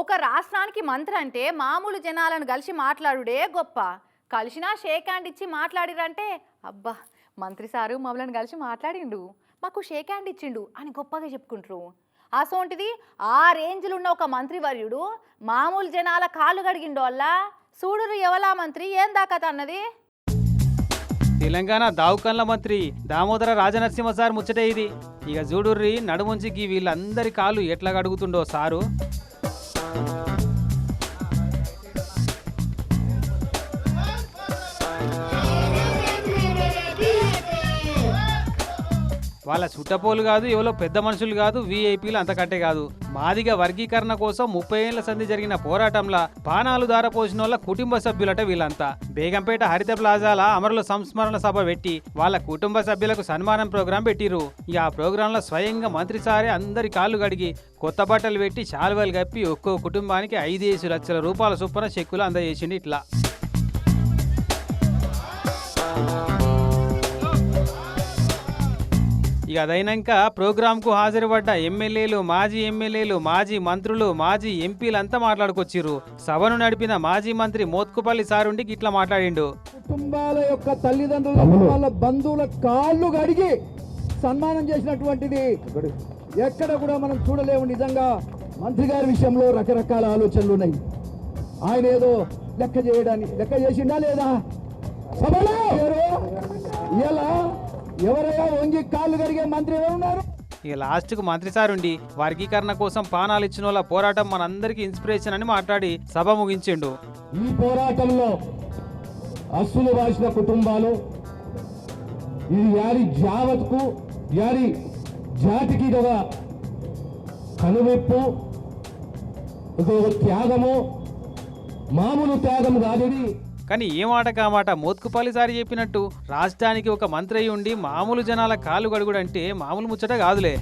ఒక రాష్ట్రానికి మంత్రి అంటే మామూలు జనాలను కలిసి మాట్లాడుడే గొప్ప. కలిసినా షేక్ హ్యాండ్ ఇచ్చి మాట్లాడిరంటే అబ్బా మంత్రి సారు మమ్మల్ని కలిసి మాట్లాడిండు. మాకు షేక్ హ్యాండ్ ఇచ్చిండు అని గొప్పగా చెప్పుకుంటారు. అసోంటిది ఆ రేంజ్లో ఉన్న ఒక మంత్రివర్యుడు మామూలు జనాల కాళ్ళు కడిగిండు వల్ల చూడురు ఎవలా మంత్రి? ఏం దాకత అన్నది తెలంగాణ దావుకన్ల మంత్రి దామోదర రాజనరసింహ సార్ ముచ్చటే ఇది. ఇక చూడుర్రి నడుముంచికి వీళ్ళందరి కాళ్ళు ఎట్లా గడుగుతుండో సారు? thank you వాళ్ళ చుట్టపోలు కాదు ఎవరో పెద్ద మనుషులు కాదు వీఐపీలు అంతకంటే కాదు. మాదిగ వర్గీకరణ కోసం ముప్పై ఏళ్ళ సంధి జరిగిన పోరాటంలో పానాలు దారపోసిన వాళ్ళ కుటుంబ సభ్యులట వీళ్ళంతా. బేగంపేట హరిత ప్లాజాల అమరుల సంస్మరణ సభ పెట్టి వాళ్ళ కుటుంబ సభ్యులకు సన్మానం ప్రోగ్రాం పెట్టిరు ఇక ఆ ప్రోగ్రాంలో స్వయంగా మంత్రి సారే అందరి కాళ్ళు కడిగి కొత్త బట్టలు పెట్టి శాలువలు కప్పి ఒక్కో కుటుంబానికి ఐదేసి లక్షల రూపాయల చొప్పున చెక్కులు అందజేసింది ఇట్లా. ఇక అదైనాక ప్రోగ్రాంకు హాజరుపడ్డ ఎమ్మెల్యేలు మాజీ ఎమ్మెల్యేలు మాజీ మంత్రులు మాజీ ఎంపీలంతా మాట్లాడుకొచ్చిర్రు. సభను నడిపిన మాజీ మంత్రి మోత్కుపల్లి సారుండి ఇట్లా మాట్లాడిండు. కుటుంబాల యొక్క తల్లిదండ్రుల వాళ్ళ బంధువుల కాళ్ళు కడిగి సన్మానం చేసినటువంటిది ఎక్కడ కూడా మనం చూడలేము నిజంగా. మంత్రి గారి విషయంలో రకరకాల ఆలోచనలు ఉన్నాయి ఆయన ఏదో లెక్క చేయడానికి లెక్క చేసిండా లేదా? సభలో! ఇలా ఎవరయ్యా వంగి కాళ్ళు కడిగే మంత్రి ఉన్నారు? ఇక లాస్ట్కు మంత్రి సారుండి వర్గీకరణ కోసం పానాలు ఇచ్చిన వాళ్ళ పోరాటం మనందరికీ ఇన్స్పిరేషన్ అని మాట్లాడి సభ ముగించిండు. ఈ పోరాటంలో అస్సులు వాసిన కుటుంబాలు ఇది యారి జావత్కు యారి జాతికి ఒక కనువిప్పు ఒక త్యాగము మామూలు త్యాగం కాదు కానీ ఏ మాట? కామాట మోత్కుపల్లి సారి చెప్పినట్టు. రాష్ట్రానికి ఒక మంత్రి అయి ఉండి మామూలు జనాల కాలు గడుగుడంటే మామూలు ముచ్చట కాదులే.